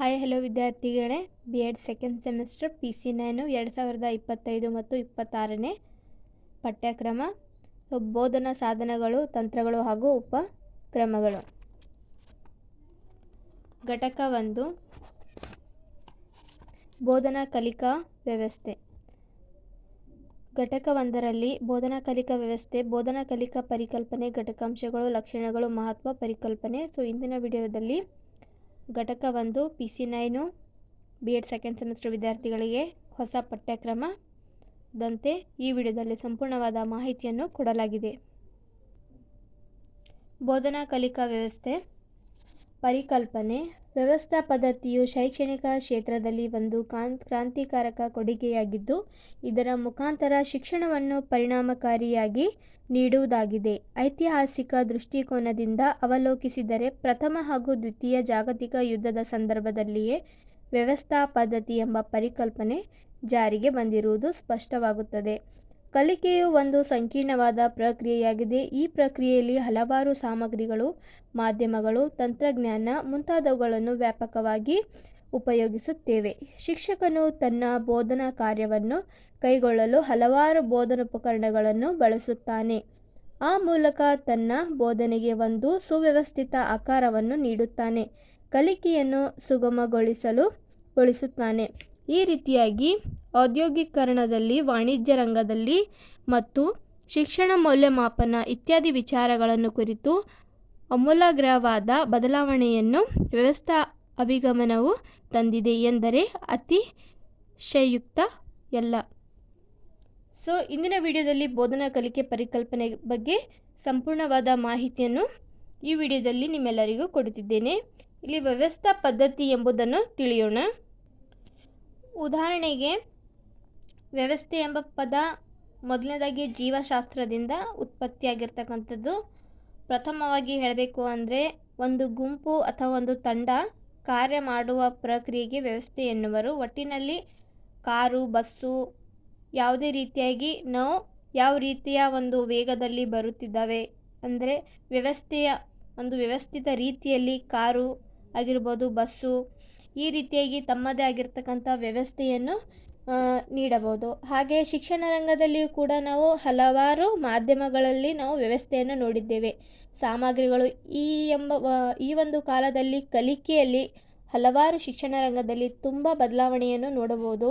Hi hello ವಿದ್ಯಾರ್ಥಿಗಳೇ. B Ed second semester P C nine ಎರಡು ಸಾವಿರದ ಇಪ್ಪತ್ತೈದು ಮತ್ತು ಇಪ್ಪತ್ತಾರನೇ ಪಠ್ಯಕ್ರಮ. ಬೋಧನಾ ಸಾಧನಗಳು, ತಂತ್ರಗಳು ಹಾಗೂ ಉಪಕ್ರಮಗಳು. ಘಟಕ ಒಂದು, ಬೋಧನಾ ಕಲಿಕಾ ವ್ಯವಸ್ಥೆ. ಘಟಕ ಒಂದರಲ್ಲಿ ಬೋಧನಾ ಕಲಿಕಾ ವ್ಯವಸ್ಥೆ, ಬೋಧನಾ ಕಲಿಕಾ ಪರಿಕಲ್ಪನೆ, ಘಟಕಾಂಶಗಳು, ಲಕ್ಷಣಗಳು, ಮಹತ್ವ ಪರಿಕಲ್ಪನೆ. ಸೊ ಇಂದಿನ ವಿಡಿಯೋದಲ್ಲಿ ಘಟಕ ಒಂದು P C nine B Ed second semester ವಿದ್ಯಾರ್ಥಿಗಳಿಗೆ ಹೊಸ ಪಠ್ಯಕ್ರಮದಂತೆ ಈ ವಿಡಿಯೋದಲ್ಲಿ ಸಂಪೂರ್ಣವಾದ ಮಾಹಿತಿಯನ್ನು ಕೊಡಲಾಗಿದೆ. ಬೋಧನಾ ಕಲಿಕಾ ವ್ಯವಸ್ಥೆ. ಪರಿಕಲ್ಪನೆ. ವ್ಯವಸ್ಥಾ ಪದ್ಧತಿಯು ಶೈಕ್ಷಣಿಕ ಕ್ಷೇತ್ರದಲ್ಲಿ ಒಂದು ಕಾನ್, ಕ್ರಾಂತಿಕಾರಕ ಕೊಡುಗೆಯಾಗಿದ್ದು, ಇದರ ಮುಖಾಂತರ ಶಿಕ್ಷಣವನ್ನು ಪರಿಣಾಮಕಾರಿಯಾಗಿ ನೀಡುವುದಾಗಿದೆ. ಐತಿಹಾಸಿಕ ದೃಷ್ಟಿಕೋನದಿಂದ ಅವಲೋಕಿಸಿದರೆ ಪ್ರಥಮ ಹಾಗೂ ದ್ವಿತೀಯ ಜಾಗತಿಕ ಯುದ್ಧದ ಸಂದರ್ಭದಲ್ಲಿಯೇ ವ್ಯವಸ್ಥಾ ಪದ್ಧತಿ ಎಂಬ ಪರಿಕಲ್ಪನೆ ಜಾರಿಗೆ ಬಂದಿರುವುದು ಸ್ಪಷ್ಟವಾಗುತ್ತದೆ. ಕಲಿಕೆಯು ಒಂದು ಸಂಕೀರ್ಣವಾದ ಪ್ರಕ್ರಿಯೆಯಾಗಿದೆ. ಈ ಪ್ರಕ್ರಿಯೆಯಲ್ಲಿ ಹಲವಾರು ಸಾಮಗ್ರಿಗಳು, ಮಾಧ್ಯಮಗಳು, ತಂತ್ರಜ್ಞಾನ ಮುಂತಾದವುಗಳನ್ನು ವ್ಯಾಪಕವಾಗಿ ಉಪಯೋಗಿಸುತ್ತೇವೆ. ಶಿಕ್ಷಕನು ತನ್ನ ಬೋಧನಾ ಕಾರ್ಯವನ್ನು ಕೈಗೊಳ್ಳಲು ಹಲವಾರು ಬೋಧನೋಪಕರಣಗಳನ್ನು ಬಳಸುತ್ತಾನೆ. ಆ ಮೂಲಕ ತನ್ನ ಬೋಧನೆಗೆ ಒಂದು ಸುವ್ಯವಸ್ಥಿತ ಆಕಾರವನ್ನು ನೀಡುತ್ತಾನೆ. ಕಲಿಕೆಯನ್ನು ಸುಗಮಗೊಳಿಸಲು ಗೊಳಿಸುತ್ತಾನೆ ಈ ರೀತಿಯಾಗಿ ಔದ್ಯೋಗೀಕರಣದಲ್ಲಿ, ವಾಣಿಜ್ಯ ರಂಗದಲ್ಲಿ ಮತ್ತು ಶಿಕ್ಷಣ ಮೌಲ್ಯಮಾಪನ ಇತ್ಯಾದಿ ವಿಚಾರಗಳನ್ನು ಕುರಿತು ಅಮೂಲಾಗ್ರವಾದ ಬದಲಾವಣೆಯನ್ನು ವ್ಯವಸ್ಥಾ ಅಭಿಗಮನವು ತಂದಿದೆ ಎಂದರೆ ಅತಿ ಶಯುಕ್ತ ಎಲ್ಲ. ಸೊ, ಇಂದಿನ ವಿಡಿಯೋದಲ್ಲಿ ಬೋಧನಾ ಕಲಿಕೆ ಪರಿಕಲ್ಪನೆ ಬಗ್ಗೆ ಸಂಪೂರ್ಣವಾದ ಮಾಹಿತಿಯನ್ನು ಈ ವಿಡಿಯೋದಲ್ಲಿ ನಿಮ್ಮೆಲ್ಲರಿಗೂ ಕೊಡುತ್ತಿದ್ದೇನೆ. ಇಲ್ಲಿ ವ್ಯವಸ್ಥಾ ಪದ್ಧತಿ ಎಂಬುದನ್ನು ತಿಳಿಯೋಣ. ಉದಾಹರಣೆಗೆ ವ್ಯವಸ್ಥೆ ಎಂಬ ಪದ ಮೊದಲನೇದಾಗಿ ಜೀವಶಾಸ್ತ್ರದಿಂದ ಉತ್ಪತ್ತಿಯಾಗಿರ್ತಕ್ಕಂಥದ್ದು. ಪ್ರಥಮವಾಗಿ ಹೇಳಬೇಕು ಅಂದರೆ ಒಂದು ಗುಂಪು ಅಥವಾ ಒಂದು ತಂಡ ಕಾರ್ಯ ಮಾಡುವ ಪ್ರಕ್ರಿಯೆಗೆ ವ್ಯವಸ್ಥೆ ಎನ್ನುವರು. ಒಟ್ಟಿನಲ್ಲಿ ಕಾರು, ಬಸ್ಸು ಯಾವುದೇ ರೀತಿಯಾಗಿ ನಾವು ಯಾವ ರೀತಿಯ ಒಂದು ವೇಗದಲ್ಲಿ ಬರುತ್ತಿದ್ದಾವೆ ಅಂದರೆ ವ್ಯವಸ್ಥೆಯ ಒಂದು ವ್ಯವಸ್ಥಿತ ರೀತಿಯಲ್ಲಿ ಕಾರು ಆಗಿರ್ಬೋದು, ಬಸ್ಸು ಈ ರೀತಿಯಾಗಿ ತಮ್ಮದೇ ಆಗಿರ್ತಕ್ಕಂಥ ವ್ಯವಸ್ಥೆಯನ್ನು ನೀಡಬಹುದು. ಹಾಗೆ ಶಿಕ್ಷಣ ರಂಗದಲ್ಲಿಯೂ ಕೂಡ ನಾವು ಹಲವಾರು ಮಾಧ್ಯಮಗಳಲ್ಲಿ ನಾವು ವ್ಯವಸ್ಥೆಯನ್ನು ನೋಡಿದ್ದೇವೆ. ಸಾಮಗ್ರಿಗಳು ಈ ಎಂಬ ಈ ಒಂದು ಕಾಲದಲ್ಲಿ ಕಲಿಕೆಯಲ್ಲಿ ಹಲವಾರು ಶಿಕ್ಷಣ ರಂಗದಲ್ಲಿ ತುಂಬ ಬದಲಾವಣೆಯನ್ನು ನೋಡಬಹುದು.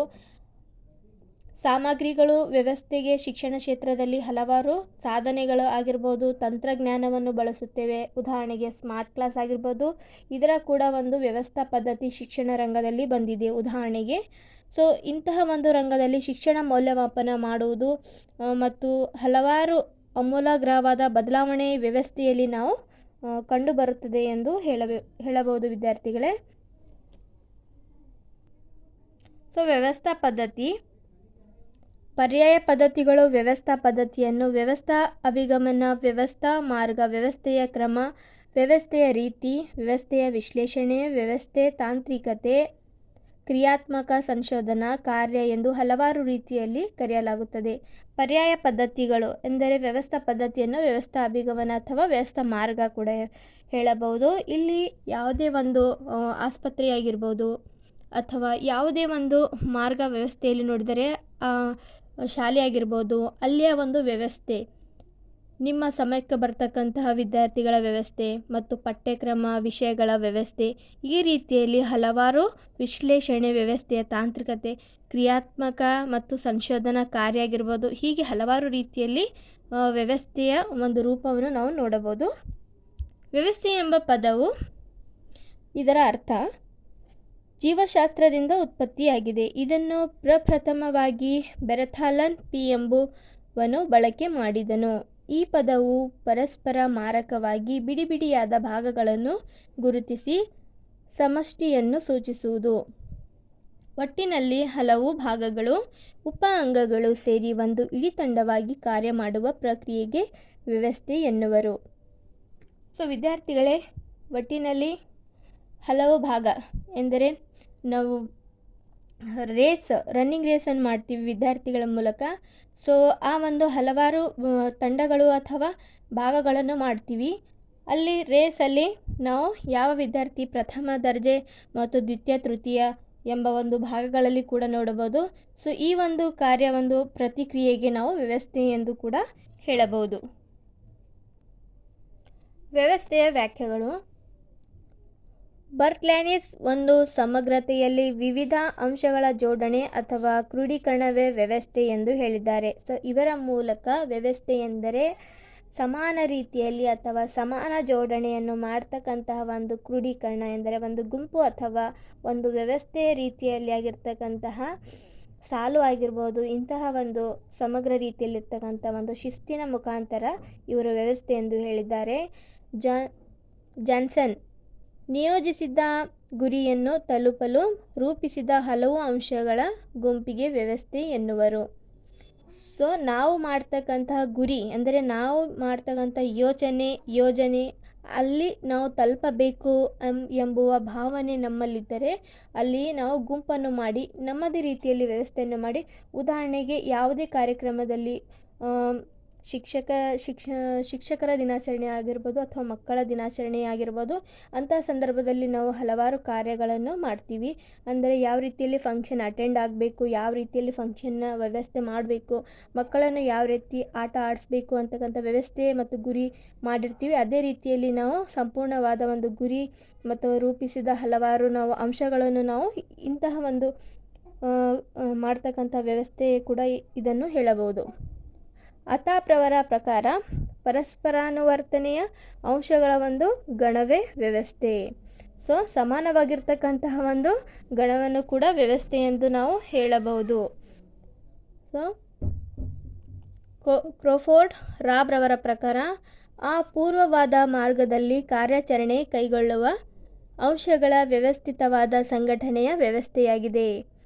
ಸಾಮಗ್ರಿಗಳು ವ್ಯವಸ್ಥೆಗೆ ಶಿಕ್ಷಣ ಕ್ಷೇತ್ರದಲ್ಲಿ ಹಲವಾರು ಸಾಧನೆಗಳು ಆಗಿರ್ಬೋದು, ತಂತ್ರಜ್ಞಾನವನ್ನು ಬಳಸುತ್ತೇವೆ. ಉದಾಹರಣೆಗೆ ಸ್ಮಾರ್ಟ್ ಕ್ಲಾಸ್ ಆಗಿರ್ಬೋದು, ಇದರ ಕೂಡ ಒಂದು ವ್ಯವಸ್ಥಾ ಪದ್ಧತಿ ಶಿಕ್ಷಣ ರಂಗದಲ್ಲಿ ಬಂದಿದೆ. ಉದಾಹರಣೆಗೆ, ಸೊ, ಇಂತಹ ಒಂದು ರಂಗದಲ್ಲಿ ಶಿಕ್ಷಣ ಮೌಲ್ಯಮಾಪನ ಮಾಡುವುದು ಮತ್ತು ಹಲವಾರು ಅಮೂಲಾಗ್ರವಾದ ಬದಲಾವಣೆ ವ್ಯವಸ್ಥೆಯಲ್ಲಿ ನಾವು ಕಂಡುಬರುತ್ತದೆ ಎಂದು ಹೇಳಬೇ ಹೇಳಬಹುದು ವಿದ್ಯಾರ್ಥಿಗಳೇ. ಸೊ, ವ್ಯವಸ್ಥಾ ಪದ್ಧತಿ ಪರ್ಯಾಯ ಪದ್ಧತಿಗಳು ವ್ಯವಸ್ಥಾ ಪದ್ಧತಿಯನ್ನು ವ್ಯವಸ್ಥಾ ಅಭಿಗಮನ, ವ್ಯವಸ್ಥಾ ಮಾರ್ಗ, ವ್ಯವಸ್ಥೆಯ ಕ್ರಮ, ವ್ಯವಸ್ಥೆಯ ರೀತಿ, ವ್ಯವಸ್ಥೆಯ ವಿಶ್ಲೇಷಣೆ, ವ್ಯವಸ್ಥೆ ತಾಂತ್ರಿಕತೆ, ಕ್ರಿಯಾತ್ಮಕ ಸಂಶೋಧನಾ ಕಾರ್ಯ ಎಂದು ಹಲವಾರು ರೀತಿಯಲ್ಲಿ ಕರೆಯಲಾಗುತ್ತದೆ. ಪರ್ಯಾಯ ಪದ್ಧತಿಗಳು ಎಂದರೆ ವ್ಯವಸ್ಥಾ ಪದ್ಧತಿಯನ್ನು ವ್ಯವಸ್ಥಾ ಅಭಿಗಮನ ಅಥವಾ ವ್ಯವಸ್ಥಾ ಮಾರ್ಗ ಕೂಡ ಹೇಳಬಹುದು. ಇಲ್ಲಿ ಯಾವುದೇ ಒಂದು ಆಸ್ಪತ್ರೆಯಾಗಿರ್ಬೋದು ಅಥವಾ ಯಾವುದೇ ಒಂದು ಮಾರ್ಗ ವ್ಯವಸ್ಥೆಯಲ್ಲಿ ನೋಡಿದರೆ ಶಾಲೆ ಆಗಿರ್ಬೋದು ಅಲ್ಲಿಯ ಒಂದು ವ್ಯವಸ್ಥೆ. ನಿಮ್ಮ ಸಮಯಕ್ಕೆ ಬರ್ತಕ್ಕಂತಹ ವಿದ್ಯಾರ್ಥಿಗಳ ವ್ಯವಸ್ಥೆ ಮತ್ತು ಪಠ್ಯಕ್ರಮ ವಿಷಯಗಳ ವ್ಯವಸ್ಥೆ. ಈ ರೀತಿಯಲ್ಲಿ ಹಲವಾರು ವಿಶ್ಲೇಷಣೆ ವ್ಯವಸ್ಥೆಯ ತಾಂತ್ರಿಕತೆ, ಕ್ರಿಯಾತ್ಮಕ ಮತ್ತು ಸಂಶೋಧನಾ ಕಾರ್ಯ ಆಗಿರ್ಬೋದು ಹೀಗೆ ಹಲವಾರು ರೀತಿಯಲ್ಲಿ ವ್ಯವಸ್ಥೆಯ ಒಂದು ರೂಪವನ್ನು ನಾವು ನೋಡಬಹುದು. ವ್ಯವಸ್ಥೆ ಎಂಬ ಪದವು ಇದರ ಅರ್ಥ ಜೀವಶಾಸ್ತ್ರದಿಂದ ಉತ್ಪತ್ತಿಯಾಗಿದೆ. ಇದನ್ನು ಪ್ರಪ್ರಥಮವಾಗಿ ಬೆರಥಾಲನ್ ಪಿ ಎಂಬುವನು ಬಳಕೆ ಮಾಡಿದನು. ಈ ಪದವು ಪರಸ್ಪರ ಮಾರಕವಾಗಿ ಬಿಡಿ ಬಿಡಿಯಾದ ಭಾಗಗಳನ್ನು ಗುರುತಿಸಿ ಸಮಷ್ಟಿಯನ್ನು ಸೂಚಿಸುವುದು. ಒಟ್ಟಿನಲ್ಲಿ ಹಲವು ಭಾಗಗಳು, ಉಪ ಅಂಗಗಳು ಸೇರಿ ಒಂದು ಇಡೀ ತಂಡವಾಗಿ ಕಾರ್ಯ ಮಾಡುವ ಪ್ರಕ್ರಿಯೆಗೆ ವ್ಯವಸ್ಥೆ ಎನ್ನುವರು. ಸೊ, ವಿದ್ಯಾರ್ಥಿಗಳೇ, ಒಟ್ಟಿನಲ್ಲಿ ಹಲವು ಭಾಗ ಎಂದರೆ ನಾವು ರೇಸ್ ರನ್ನಿಂಗ್ ರೇಸನ್ನು ಮಾಡ್ತೀವಿ ವಿದ್ಯಾರ್ಥಿಗಳ ಮೂಲಕ. ಸೊ ಆ ಒಂದು ಹಲವಾರು ತಂಡಗಳು ಅಥವಾ ಭಾಗಗಳನ್ನು ಮಾಡ್ತೀವಿ. ಅಲ್ಲಿ ರೇಸಲ್ಲಿ ನಾವು ಯಾವ ವಿದ್ಯಾರ್ಥಿ ಪ್ರಥಮ ದರ್ಜೆ ಮತ್ತು ದ್ವಿತೀಯ, ತೃತೀಯ ಎಂಬ ಒಂದು ಭಾಗಗಳಲ್ಲಿ ಕೂಡ ನೋಡಬಹುದು. ಸೊ ಈ ಒಂದು ಕಾರ್ಯ ಒಂದು ಪ್ರತಿಕ್ರಿಯೆಗೆ ನಾವು ವ್ಯವಸ್ಥೆ ಎಂದು ಕೂಡ ಹೇಳಬಹುದು. ವ್ಯವಸ್ಥೆಯ ವ್ಯಾಖ್ಯೆಗಳು. ಬರ್ಕ್ಲ್ಯಾನಿಸ್ ಒಂದು ಸಮಗ್ರತೆಯಲ್ಲಿ ವಿವಿಧ ಅಂಶಗಳ ಜೋಡಣೆ ಅಥವಾ ಕ್ರೋಢೀಕರಣವೇ ವ್ಯವಸ್ಥೆ ಎಂದು ಹೇಳಿದ್ದಾರೆ. ಸೊ, ಇವರ ಮೂಲಕ ವ್ಯವಸ್ಥೆ ಎಂದರೆ ಸಮಾನ ರೀತಿಯಲ್ಲಿ ಅಥವಾ ಸಮಾನ ಜೋಡಣೆಯನ್ನು ಮಾಡ್ತಕ್ಕಂತಹ ಒಂದು ಕ್ರೋಢೀಕರಣ ಎಂದರೆ ಒಂದು ಗುಂಪು ಅಥವಾ ಒಂದು ವ್ಯವಸ್ಥೆಯ ರೀತಿಯಲ್ಲಿ ಆಗಿರ್ತಕ್ಕಂತಹ ಸಾಲು ಆಗಿರ್ಬೋದು, ಇಂತಹ ಒಂದು ಸಮಗ್ರ ರೀತಿಯಲ್ಲಿರ್ತಕ್ಕಂಥ ಒಂದು ಶಿಸ್ತಿನ ಮುಖಾಂತರ ಇವರ ವ್ಯವಸ್ಥೆ ಎಂದು ಹೇಳಿದ್ದಾರೆ. ಜಾನ್ಸನ್ ನಿಯೋಜಿಸಿದ ಗುರಿಯನ್ನು ತಲುಪಲು ರೂಪಿಸಿದ ಹಲವು ಅಂಶಗಳ ಗುಂಪಿಗೆ ವ್ಯವಸ್ಥೆ ಎನ್ನುವರು. ಸೊ ನಾವು ಮಾಡ್ತಕ್ಕಂತಹ ಗುರಿ, ಅಂದರೆ ನಾವು ಮಾಡ್ತಕ್ಕಂಥ ಯೋಚನೆ, ಯೋಜನೆ, ಅಲ್ಲಿ ನಾವು ತಲುಪಬೇಕು ಎಂಬುವ ಭಾವನೆ ನಮ್ಮಲ್ಲಿದ್ದರೆ ಅಲ್ಲಿ ನಾವು ಗುಂಪನ್ನು ಮಾಡಿ, ನಮ್ಮದೇ ರೀತಿಯಲ್ಲಿ ವ್ಯವಸ್ಥೆಯನ್ನು ಮಾಡಿ, ಉದಾಹರಣೆಗೆ ಯಾವುದೇ ಕಾರ್ಯಕ್ರಮದಲ್ಲಿ ಶಿಕ್ಷಕ, ಶಿಕ್ಷ, ಶಿಕ್ಷಕರ ದಿನಾಚರಣೆ ಆಗಿರ್ಬೋದು ಅಥವಾ ಮಕ್ಕಳ ದಿನಾಚರಣೆ ಆಗಿರ್ಬೋದು ಅಂತಹ ಸಂದರ್ಭದಲ್ಲಿ ನಾವು ಹಲವಾರು ಕಾರ್ಯಗಳನ್ನು ಮಾಡ್ತೀವಿ. ಅಂದರೆ ಯಾವ ರೀತಿಯಲ್ಲಿ ಫಂಕ್ಷನ್ ಅಟೆಂಡ್ ಆಗಬೇಕು, ಯಾವ ರೀತಿಯಲ್ಲಿ ಫಂಕ್ಷನ್ನ ವ್ಯವಸ್ಥೆ ಮಾಡಬೇಕು, ಮಕ್ಕಳನ್ನು ಯಾವ ರೀತಿ ಆಟ ಆಡಿಸ್ಬೇಕು ಅಂತಕ್ಕಂಥ ವ್ಯವಸ್ಥೆ ಮತ್ತು ಗುರಿ ಮಾಡಿರ್ತೀವಿ. ಅದೇ ರೀತಿಯಲ್ಲಿ ನಾವು ಸಂಪೂರ್ಣವಾದ ಒಂದು ಗುರಿ ಮತ್ತು ರೂಪಿಸಿದ ಹಲವಾರು ನಾವು ಅಂಶಗಳನ್ನು ನಾವು ಇಂತಹ ಒಂದು ಮಾಡ್ತಕ್ಕಂಥ ವ್ಯವಸ್ಥೆ ಕೂಡ ಇದನ್ನು ಹೇಳಬಹುದು. ಅತಾಪ್ರವರ ಪ್ರಕಾರ ಪರಸ್ಪರಾನುವರ್ತನೆಯ ಅಂಶಗಳ ಒಂದು ಗಣವೇ ವ್ಯವಸ್ಥೆ. ಸೊ, ಸಮಾನವಾಗಿರ್ತಕ್ಕಂತಹ ಒಂದು ಗಣವನ್ನು ಕೂಡ ವ್ಯವಸ್ಥೆ ಎಂದು ನಾವು ಹೇಳಬಹುದು. ಸೊ ಕ್ರೋಫೋರ್ಡ್ ರಾಬ್ರವರ ಪ್ರಕಾರ ಆ ಪೂರ್ವವಾದ ಮಾರ್ಗದಲ್ಲಿ ಕಾರ್ಯಾಚರಣೆ ಕೈಗೊಳ್ಳುವ ಅಂಶಗಳ ವ್ಯವಸ್ಥಿತವಾದ ಸಂಘಟನೆಯ ವ್ಯವಸ್ಥೆಯಾಗಿದೆ.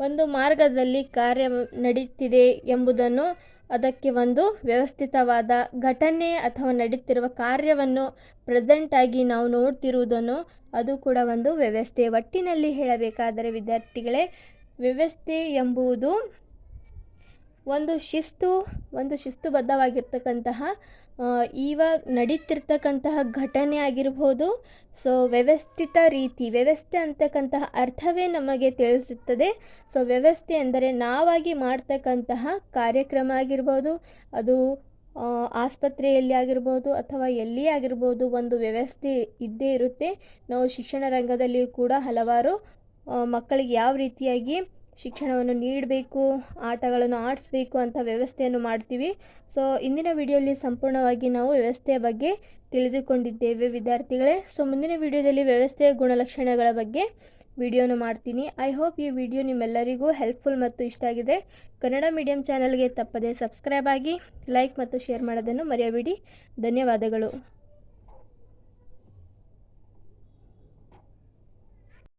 ಒಂದು ಮಾರ್ಗದಲ್ಲಿ ಕಾರ್ಯ ನಡೆಯುತ್ತಿದೆ ಎಂಬುದನ್ನು ಅದಕ್ಕೆ ಒಂದು ವ್ಯವಸ್ಥಿತವಾದ ಘಟನೆ ಅಥವಾ ನಡೀತಿರುವ ಕಾರ್ಯವನ್ನು ಪ್ರೆಸೆಂಟಾಗಿ ನಾವು ನೋಡ್ತಿರುವುದನ್ನು ಅದು ಕೂಡ ಒಂದು ವ್ಯವಸ್ಥೆ ಒಟ್ಟಿನಲ್ಲಿ ಹೇಳಬೇಕಾದರೆ ವಿದ್ಯಾರ್ಥಿಗಳೇ ವ್ಯವಸ್ಥೆ ಎಂಬುದು ಒಂದು ಶಿಸ್ತು, ಒಂದು ಶಿಸ್ತುಬದ್ಧವಾಗಿರ್ತಕ್ಕಂತಹ ಇವಾಗ ನಡೀತಿರ್ತಕ್ಕಂತಹ ಘಟನೆ ಆಗಿರ್ಬೋದು. ಸೊ ವ್ಯವಸ್ಥಿತ ರೀತಿ, ವ್ಯವಸ್ಥೆ ಅಂತಕ್ಕಂತಹ ಅರ್ಥವೇ ನಮಗೆ ತಿಳಿಸುತ್ತದೆ. ಸೊ ವ್ಯವಸ್ಥೆ ಎಂದರೆ ನಾವಾಗಿ ಮಾಡ್ತಕ್ಕಂತಹ ಕಾರ್ಯಕ್ರಮ ಆಗಿರ್ಬೋದು. ಅದು ಆಸ್ಪತ್ರೆಯಲ್ಲಿ ಆಗಿರ್ಬೋದು ಅಥವಾ ಎಲ್ಲಿ ಆಗಿರ್ಬೋದು ಒಂದು ವ್ಯವಸ್ಥೆ ಇದ್ದೇ ಇರುತ್ತೆ. ನಾವು ಶಿಕ್ಷಣ ರಂಗದಲ್ಲಿಯೂ ಕೂಡ ಹಲವಾರು ಮಕ್ಕಳಿಗೆ ಯಾವ ರೀತಿಯಾಗಿ ಶಿಕ್ಷಣವನ್ನು ನೀಡಬೇಕು, ಆಟಗಳನ್ನು ಆಡಿಸ್ಬೇಕು ಅಂತ ವ್ಯವಸ್ಥೆಯನ್ನು ಮಾಡ್ತೀವಿ. ಸೊ ಇಂದಿನ ವಿಡಿಯೋಲಿ ಸಂಪೂರ್ಣವಾಗಿ ನಾವು ವ್ಯವಸ್ಥೆಯ ಬಗ್ಗೆ ತಿಳಿದುಕೊಂಡಿದ್ದೇವೆ ವಿದ್ಯಾರ್ಥಿಗಳೇ. ಸೊ ಮುಂದಿನ ವಿಡಿಯೋದಲ್ಲಿ ವ್ಯವಸ್ಥೆಯ ಗುಣಲಕ್ಷಣಗಳ ಬಗ್ಗೆ ವಿಡಿಯೋನ ಮಾಡ್ತೀನಿ. ಐ ಹೋಪ್ ಈ ವಿಡಿಯೋ ನಿಮ್ಮೆಲ್ಲರಿಗೂ ಹೆಲ್ಪ್ಫುಲ್ ಮತ್ತು ಇಷ್ಟ ಆಗಿದೆ. ಕನ್ನಡ ಮೀಡಿಯಂ ಚಾನಲ್ಗೆ ತಪ್ಪದೆ ಸಬ್ಸ್ಕ್ರೈಬ್ ಆಗಿ ಲೈಕ್ ಮತ್ತು ಶೇರ್ ಮಾಡೋದನ್ನು ಮರೆಯಬೇಡಿ. ಧನ್ಯವಾದಗಳು.